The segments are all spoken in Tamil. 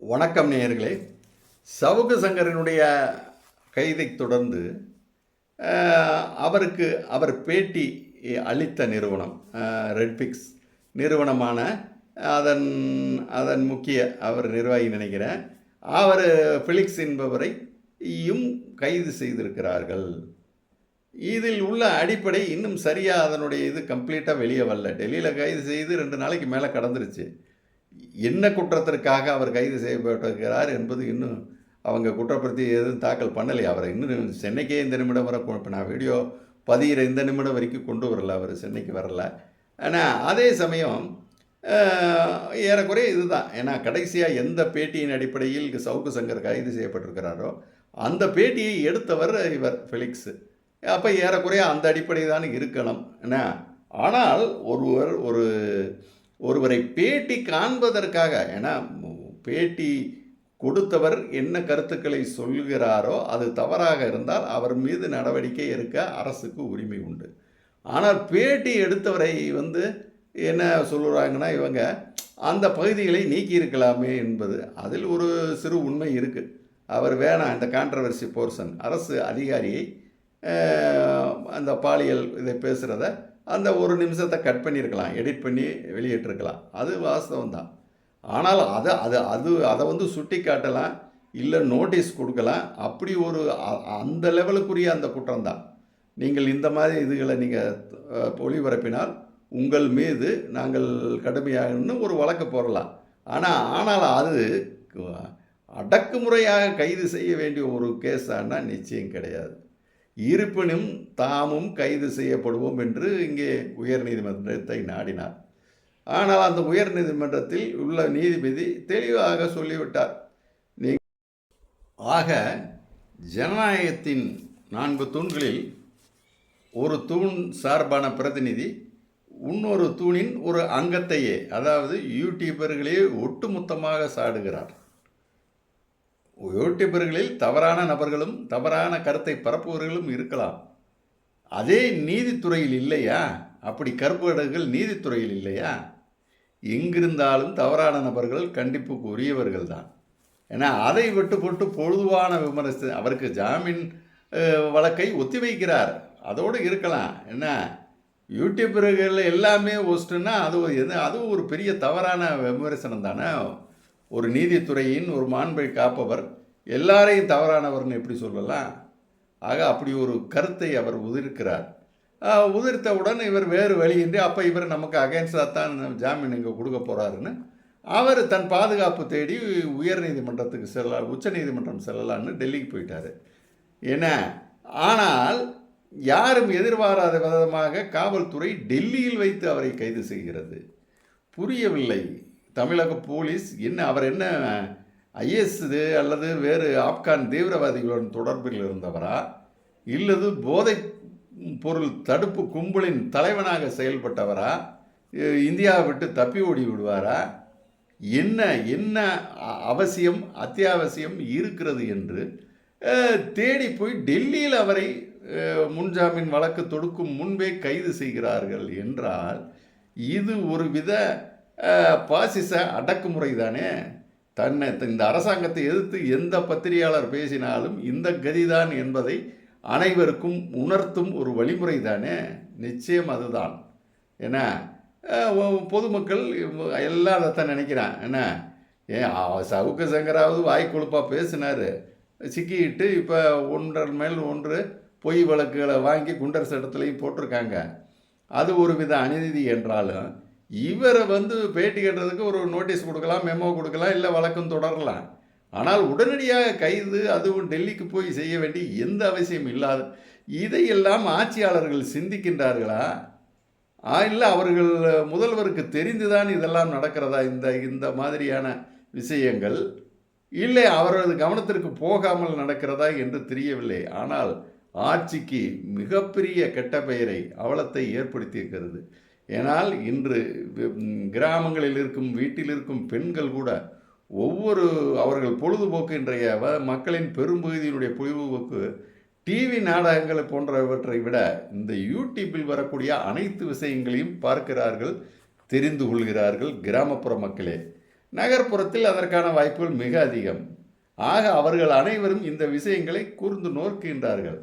வணக்கம் நேயர்களே. சவுக்கு சங்கரனுடைய கைதைத் தொடர்ந்து அவருக்கு அவர் பேட்டி அளித்த நிறுவனம் ரெட்பிக்ஸ் நிறுவனமான அதன் அதன் முக்கிய அவர் நிர்வாகி நினைக்கிறேன். அவர் ஃபிலிக்ஸ் என்பவரையும் கைது செய்திருக்கிறார்கள். இதில் உள்ள அடிப்படை இன்னும் சரியாக அதனுடைய இது கம்ப்ளீட்டாக வெளியே வரல. டெல்லியில் கைது செய்து ரெண்டு நாளைக்கு மேலே கடந்துருச்சு. என்ன குற்றத்திற்காக அவர் கைது செய்யப்பட்டிருக்கிறார் என்பது இன்னும் அவங்க குற்றப்படுத்தி எதுவும் தாக்கல் பண்ணலை அவரை இன்னும் சென்னைக்கே இந்த நிமிடம் வர இப்போ நான் வீடியோ பதிகிற இந்த நிமிடம் வரைக்கும் கொண்டு வரல. அவர் சென்னைக்கு வரல. ஆனால் அதே சமயம் ஏறக்குறைய இதுதான். ஏன்னா கடைசியாக எந்த பேட்டியின் அடிப்படையில் சவுக்கு சங்கர் கைது செய்யப்பட்டிருக்கிறாரோ அந்த பேட்டியை எடுத்தவர் இவர் ஃபெலிக்ஸு. அப்போ ஏறக்குறைய அந்த அடிப்படை தான் இருக்கணும். என்ன ஆனால் ஒருவர் ஒரு ஒருவரை பேட்டி காண்பதற்காக ஏன்னா பேட்டி கொடுத்தவர் என்ன கருத்துக்களை சொல்கிறாரோ அது தவறாக இருந்தால் அவர் மீது நடவடிக்கை எடுக்க அரசுக்கு உரிமை உண்டு. ஆனால் பேட்டி எடுத்தவரை வந்து என்ன சொல்லுறாங்கன்னா இவங்க அந்த பகுதிகளை நீக்கி இருக்கலாமே என்பது அதில் ஒரு சிறு உண்மை இருக்குது அவர் வேணாம் இந்த கான்ட்ரவர்சி போர்ஷன் அரசு அதிகாரியை அந்த பாலியல் இதை பேசுகிறத அந்த ஒரு நிமிஷத்தை கட் பண்ணியிருக்கலாம் எடிட் பண்ணி வெளியிட்டிருக்கலாம். அது வாஸ்தவம் தான் ஆனால் அதை அது அது அதை வந்து சுட்டி காட்டலாம் இல்லை நோட்டீஸ் கொடுக்கலாம். அப்படி ஒரு அந்த லெவலுக்குரிய அந்த குற்றம் தான் நீங்கள் இந்த மாதிரி இதுகளை நீங்கள் ஒளிபரப்பினால் உங்கள் மீது நாங்கள் கடுமையாகன்னு ஒரு வழக்கு போடலாம். ஆனால் ஆனால் அது அடக்குமுறையாக கைது செய்ய வேண்டிய ஒரு கேஸானா நிச்சயம் கிடையாது. இருப்பினும் தாமும் கைது செய்யப்படுவோம் என்று இங்கே உயர்நீதிமன்றத்தை நாடினார். ஆனால் அந்த உயர் நீதிமன்றத்தில் உள்ள நீதிபதி தெளிவாக சொல்லிவிட்டார். நீ ஆக ஜனநாயகத்தின் நான்கு தூண்களில் ஒரு தூண் சார்பான பிரதிநிதி இன்னொரு தூணின் ஒரு அங்கத்தையே அதாவது யூடியூபர்களே ஒட்டுமொத்தமாக சாடுகிறார். யூடியூபர்களில் தவறான நபர்களும் தவறான கருத்தை பரப்புபவர்களும் இருக்கலாம். அதே நீதித்துறையில் இல்லையா? அப்படி கருப்படர்கள் நீதித்துறையில் இல்லையா? எங்கிருந்தாலும் தவறான நபர்கள் கண்டிப்புக்கு உரியவர்கள் தான் ஏன்னா அதை விட்டு போட்டு பொழுதுவான விமர்சன அவருக்கு ஜாமீன் வழக்கை ஒத்திவைக்கிறார் அதோடு இருக்கலாம். என்ன? யூடியூபர்கள் எல்லாமே ஒஸ்ட்டுன்னா அது ஒரு எது அதுவும் ஒரு பெரிய தவறான விமர்சனம் தானே? ஒரு நீதித்துறையின் ஒரு மாண்பை காப்பவர் எல்லாரையும் தவறானவர்னு எப்படி சொல்லலாம் ஆக அப்படி ஒரு கருத்தை அவர் உதிர்க்கிறார். உதிர்த்தவுடன் இவர் வேறு வழியின்றி அப்போ இவர் நமக்கு அகைன்ஸ்டாக தான் ஜாமீன் இங்கே கொடுக்க போகிறாருன்னு அவர் தன் பாதுகாப்பு தேடி உயர்நீதிமன்றத்துக்கு செல்ல உச்சநீதிமன்றம் செல்லலான்னு டெல்லிக்கு போயிட்டார். என்ன? ஆனால் யாரும் எதிர்பாராத விதமாக காவல்துறை டெல்லியில் வைத்து அவரை கைது செய்கிறது. புரியவில்லை. தமிழக போலீஸ் என்ன அவர் என்ன ஐஎஸ் இது அல்லது வேறு ஆப்கான் தீவிரவாதிகளுடன் தொடர்பில் இருந்தவரா? இல்லது போதை பொருள் தடுப்பு கும்பலின் தலைவனாக செயல்பட்டவரா? இந்தியாவை விட்டு தப்பி ஓடி விடுவாரா? என்ன என்ன அவசியம் அத்தியாவசியம் இருக்கிறது என்று தேடி போய் டெல்லியில் அவரை முன்ஜாமீன் வழக்கு தொடுக்கும் முன்பே கைது செய்கிறார்கள் என்றால் இது ஒரு வித பாசிச அடக்குமுறை தானே தன்னை இந்த அரசாங்கத்தை எதிர்த்து எந்த பத்திரிகையாளர் பேசினாலும் இந்த கதிதான் என்பதை அனைவருக்கும் உணர்த்தும் ஒரு வழிமுறை தானே நிச்சயம் அதுதான். ஏன்னா பொதுமக்கள் எல்லாம் அதைத்தான் நினைக்கிறான் என்ன? ஏன் அவ- சவுக்கு சங்கராவது வாய்க்குழுப்பாக பேசினார். சிக்கிட்டு இப்போ ஒன்றரை மேல் ஒன்று பொய் வழக்குகளை வாங்கி குண்டர் சட்டத்துலையும் போட்டிருக்காங்க. அது ஒரு வித அநீதி என்றாலும் இவரை வந்து பேட்டி கட்டுறதுக்கு ஒரு நோட்டீஸ் கொடுக்கலாம் மெமோ கொடுக்கலாம் இல்லை வழக்கம் தொடரலாம். ஆனால் உடனடியாக கைது அதுவும் டெல்லிக்கு போய் செய்ய வேண்டிய எந்த அவசியம் இல்லாத இதையெல்லாம் ஆட்சியாளர்கள் சிந்திக்கின்றார்களா? ஆ இல்லை அவர்கள் முதல்வருக்கு தெரிந்துதான் இதெல்லாம் நடக்கிறதா? இந்த இந்த மாதிரியான விஷயங்கள். இல்லை அவரது கவனத்திற்கு போகாமல் நடக்கிறதா என்று தெரியவில்லை. ஆனால் ஆட்சிக்கு மிகப்பெரிய கெட்ட பெயரை அவலத்தை ஏற்படுத்தியிருக்கிறது. ஏனால் இன்று கிராமங்களில் இருக்கும் வீட்டில் இருக்கும் பெண்கள் கூட ஒவ்வொரு அவர்கள் பொழுதுபோக்கு இன்றைய வ- மக்களின் பெரும்பகுதியினுடைய பொழுதுபோக்கு டிவி நாடகங்கள் போன்றவற்றை விட இந்த யூடியூப்பில் வரக்கூடிய அனைத்து விஷயங்களையும் பார்க்கிறார்கள் தெரிந்து கொள்கிறார்கள் கிராமப்புற மக்களே. நகர்ப்புறத்தில் அதற்கான வாய்ப்புகள் மிக அதிகம். ஆக அவர்கள் அனைவரும் இந்த விஷயங்களை கூர்ந்து நோக்குகின்றார்கள்.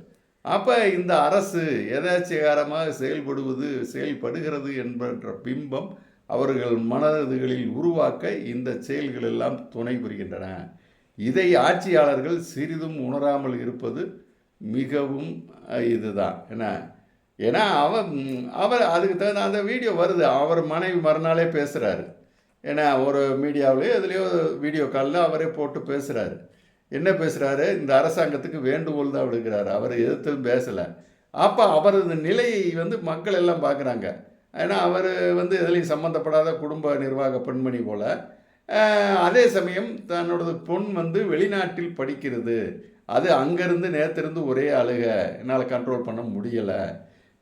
அப்போ இந்த அரசு எதாச்சிகாரமாக செயல்படுவது செயல்படுகிறது என்ற பிம்பம் அவர்கள் மனதுகளில் உருவாக்க இந்த செயல்கள் எல்லாம் துணை புரிகின்றன. இதை ஆட்சியாளர்கள் சிறிதும் உணராமல் இருப்பது மிகவும் இதுதான். என்ன? ஏன்னா அவர் அவர் அதுக்கு தகுந்த அந்த வீடியோ வருது. அவர் மனைவி மறுநாளே பேசுகிறாரு ஏன்னா ஒரு மீடியாவிலேயோ எதுலேயோ வீடியோ காலில் அவரே போட்டு பேசுகிறாரு என்ன பேசுகிறாரு இந்த அரசாங்கத்துக்கு வேண்டுகோள் தான் விடுக்கிறாரு. அவர் எதிர்த்தும் பேசலை. அப்போ அவரது நிலையை வந்து மக்கள் எல்லாம் பார்க்குறாங்க ஏன்னா அவர் வந்து எதுலேயும் சம்மந்தப்படாத குடும்ப நிர்வாக பெண்மணி போல். அதே சமயம் தன்னோடது பொன் வந்து வெளிநாட்டில் படிக்கிறது. அது அங்கேருந்து நேத்திருந்து ஒரே அழுக. என்னால் கண்ட்ரோல் பண்ண முடியலை.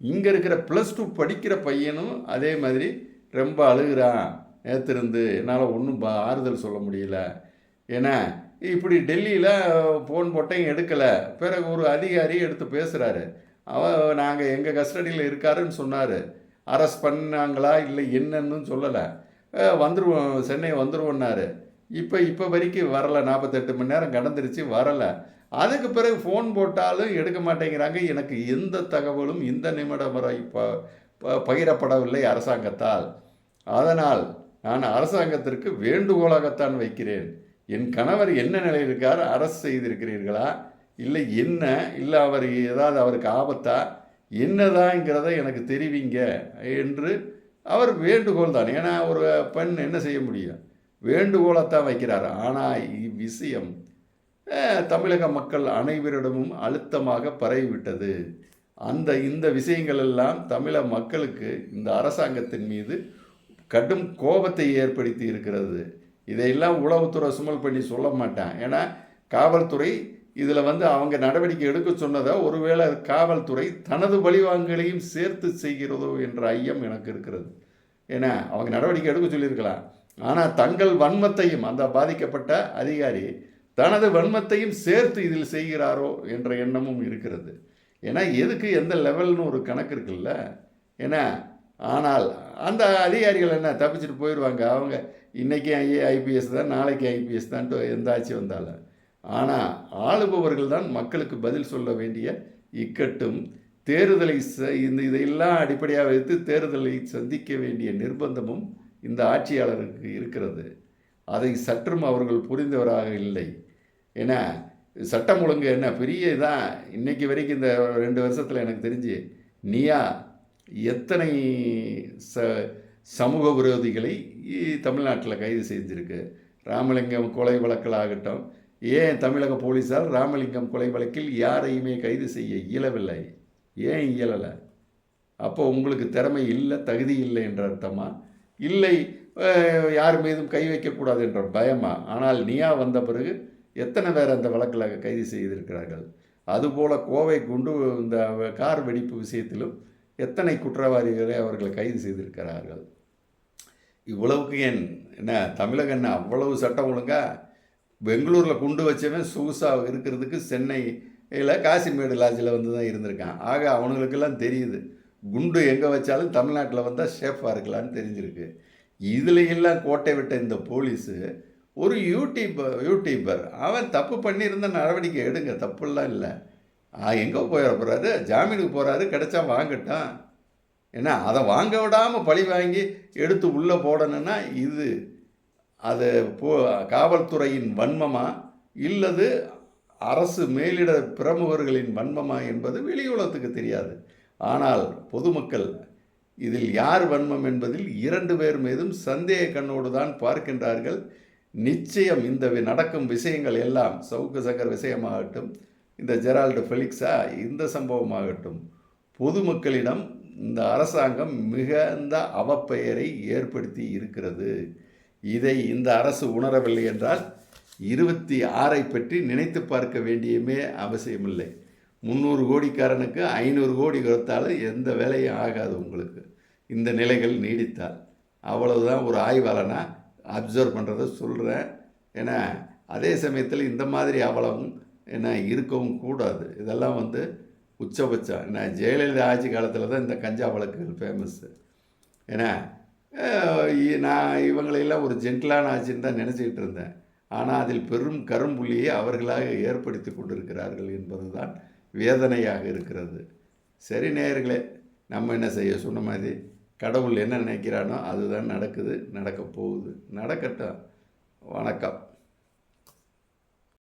இங்கே இருக்கிற ப்ளஸ் டூ படிக்கிற பையனும் அதே மாதிரி ரொம்ப அழுகிறான். நேத்திருந்து என்னால் ஒன்றும் ஆறுதல் சொல்ல முடியல. ஏன்னா இப்படி டெல்லியில் ஃபோன் போட்டேன் எடுக்கலை. பிறகு ஒரு அதிகாரி எடுத்து பேசுகிறாரு அவ நாங்கள் எங்கள் கஸ்டடியில் இருக்காருன்னு சொன்னார். அரெஸ்ட் பண்ணாங்களா இல்லை என்னன்னு சொல்லலை. வந்துருவோம் சென்னை வந்துருவோன்னாரு இப்போ இப்போ வரைக்கும் வரலை. நாற்பத்தெட்டு மணி நேரம் கடந்துருச்சு வரலை. அதுக்கு பிறகு ஃபோன் போட்டாலும் எடுக்க மாட்டேங்கிறாங்க. எனக்கு எந்த தகவலும் இந்த நிமிடம் வரை ப ப- பகிரப்படவில்லை அரசாங்கத்தால். அதனால் நான் அரசாங்கத்திற்கு வேண்டுகோளாகத்தான் வைக்கிறேன். என் கணவர் என்ன நிலையில் இருக்கார் அரசு செய்திருக்கிறீர்களா? இல்லை என்ன? இல்லை அவர் ஏதாவது அவருக்கு ஆபத்தா? என்னதாங்கிறத எனக்கு தெரிவிங்க என்று அவர் வேண்டுகோள் தான். ஏன்னா ஒரு பெண் என்ன செய்ய முடியும்? வேண்டுகோளைத்தான் வைக்கிறார். ஆனால் இவ்விஷயம் தமிழக மக்கள் அனைவரிடமும் அழுத்தமாக பரவிவிட்டது. அந்த இந்த விஷயங்கள் எல்லாம் தமிழக மக்களுக்கு இந்த அரசாங்கத்தின் மீது கடும் கோபத்தை ஏற்படுத்தி இருக்கிறது. இதையெல்லாம் உளவுத்துறை சுமல் பண்ணி சொல்ல மாட்டான். ஏன்னா காவல்துறை இதில் வந்து அவங்க நடவடிக்கை எடுக்க சொன்னதை ஒருவேளை காவல்துறை தனது பழிவாங்களையும் சேர்த்து செய்கிறதோ என்ற ஐயம் எனக்கு இருக்கிறது. ஏன்னா அவங்க நடவடிக்கை எடுக்க சொல்லியிருக்கலாம். ஆனால் தங்கள் வன்மத்தையும் அந்த பாதிக்கப்பட்ட அதிகாரி தனது வன்மத்தையும் சேர்த்து இதில் செய்கிறாரோ என்ற எண்ணமும் இருக்கிறது. ஏன்னா எதுக்கு எந்த லெவல்னு ஒரு கணக்கு இருக்குல்ல? ஏன்னா ஆனால் அந்த அதிகாரிகள் என்ன தப்பிச்சுட்டு போயிடுவாங்க. அவங்க இன்றைக்கி ஐபிஎஸ் தான் நாளைக்கு ஐபிஎஸ் தான்ட்டு எந்த ஆட்சி வந்தாலும். ஆனால் ஆளுபவர்கள் தான் மக்களுக்கு பதில் சொல்ல வேண்டிய இக்கட்டும் தேர்தலை ச- இந்த இதையெல்லாம் அடிப்படையாக வைத்து தேர்தலை சந்திக்க வேண்டிய நிர்பந்தமும் இந்த ஆட்சியாளருக்கு இருக்கிறது. அதை சற்றும் அவர்கள் புரிந்தவராக இல்லை. ஏன்னா சட்டம் ஒழுங்கு என்ன பெரிய இதான் இன்றைக்கி வரைக்கும் இந்த ரெண்டு வருஷத்தில் எனக்கு தெரிஞ்சு நீயா எத்தனை ச சமூக விரோதிகளை தமிழ்நாட்டில் கைது செய்திருக்கு. ராமலிங்கம் கொலை வழக்கில் ஆகட்டும் ஏன் தமிழக போலீஸார் ராமலிங்கம் கொலை வழக்கில் யாரையுமே கைது செய்ய இயலவில்லை? ஏன் இயலலை? அப்போ உங்களுக்கு திறமை இல்லை தகுதி இல்லை என்ற அர்த்தமா? இல்லை யார் மீதும் கை வைக்கக்கூடாது என்ற பயமா? ஆனால் நீயா வந்த பிறகு எத்தனை பேர் அந்த வழக்கில் கைது செய்திருக்கிறார்கள்? அதுபோல கோவை குண்டு இந்த கார் வெடிப்பு விஷயத்திலும் எத்தனை குற்றவாளிகளை அவர்கள் கைது செய்திருக்கிறார்கள்? இவ்வளவுக்கு ஏன்? என்ன தமிழகம் என்ன அவ்வளவு சட்டம் ஒழுங்கா பெங்களூரில் குண்டு வச்சவன் சொகுசாக இருக்கிறதுக்கு சென்னையில் காசிமேடு லாட்ஜில் வந்து தான் இருந்திருக்கான். ஆக அவனுங்களுக்கெல்லாம் தெரியுது குண்டு எங்கே வச்சாலும் தமிழ்நாட்டில் வந்தால் சேஃபாக இருக்கலாம்னு தெரிஞ்சிருக்கு. இதில் எல்லாம் கோட்டை விட்ட இந்த போலீஸு ஒரு யூடியூபர் யூடியூபர் அவன் தப்பு பண்ணியிருந்த நடவடிக்கை எடுங்க தப்புலாம் இல்லை. எங்கே போயிட போகிறாரு ஜாமீனுக்கு போகிறாரு கிடைச்சா வாங்கட்டும். ஏன்னா அதை வாங்க விடாமல் பழி வாங்கி எடுத்து உள்ளே போடணும்னா இது அது போ காவல்துறையின் வன்மமா? இல்லது அரசு மேலிட பிரமுகர்களின் வன்மமா என்பது வெளியுலகத்துக்கு தெரியாது. ஆனால் பொதுமக்கள் இதில் யார் வன்மம் என்பதில் இரண்டு பேர் மீதும் சந்தேக கண்ணோடு தான் பார்க்கின்றார்கள். நிச்சயம் இந்த நடக்கும் விஷயங்கள் எல்லாம் சவுக்கு சங்கர் விஷயமாகட்டும் இந்த ஜெரால்டு ஃபெலிக்ஸா? இந்த சம்பவமாகட்டும். பொதுமக்களிடம் இந்த அரசாங்கம் மிகுந்த அவப்பெயரை ஏற்படுத்தி இருக்கிறது. இதை இந்த அரசு உணரவில்லை என்றால் இருபத்தி ஆறை பற்றி நினைத்து பார்க்க வேண்டியமே அவசியமில்லை. முந்நூறு கோடிக்காரனுக்கு ஐநூறு கோடி கொடுத்தாலும் எந்த வேலையும் ஆகாது உங்களுக்கு. இந்த நிலைகள் நீடித்தால். அவ்வளவுதான் ஒரு ஆய்வாளனாக அப்சர்வ் பண்ணுறத சொல்கிறேன் ஏன்னா அதே சமயத்தில் இந்த மாதிரி அவலம் என்ன இருக்கவும் கூடாது. இதெல்லாம் வந்து உச்சபட்சம். என்ன ஜெயலலிதா ஆட்சி காலத்தில் தான் இந்த கஞ்சா வழக்குகள் ஃபேமஸ்ஸு ஏன்னா இ- நான் இவங்களையெல்லாம் ஒரு ஜென்டிலான ஆட்சின்னு தான் நினச்சிக்கிட்டு இருந்தேன். ஆனால் அதில் பெரும் கரும்புள்ளியை அவர்களாக ஏற்படுத்தி கொண்டிருக்கிறார்கள் என்பதுதான் வேதனையாக இருக்கிறது. சரி நேயர்களே நம்ம என்ன செய்ய? சொன்ன மாதிரி கடவுள் என்ன நினைக்கிறானோ அதுதான் நடக்குது நடக்க போகுது. நடக்கட்டும். வணக்கம்.